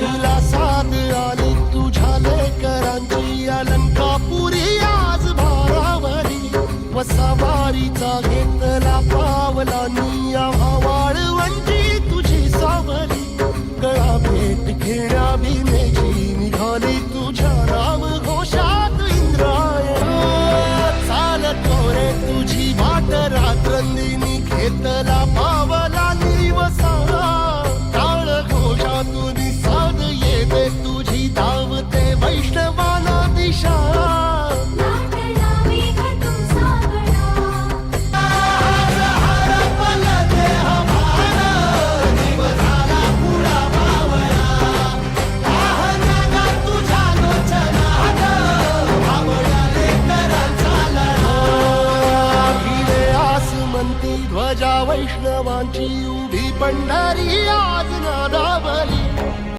तुला साथ आली तुझ्या लेकरांची अलंकापुरी आज भारावरी वसावारीचा घेतला पावलानी आव्हावाळवंची तुझी सावली. गळा भेट खेळा भीमेची निघाली तुझ्या नाम घोषात इंद्रायण. चालत रे तुझी वाट रात्रंदिनी घेतला पा ध्वजा वैष्णवांची उभी पंढरी आज ना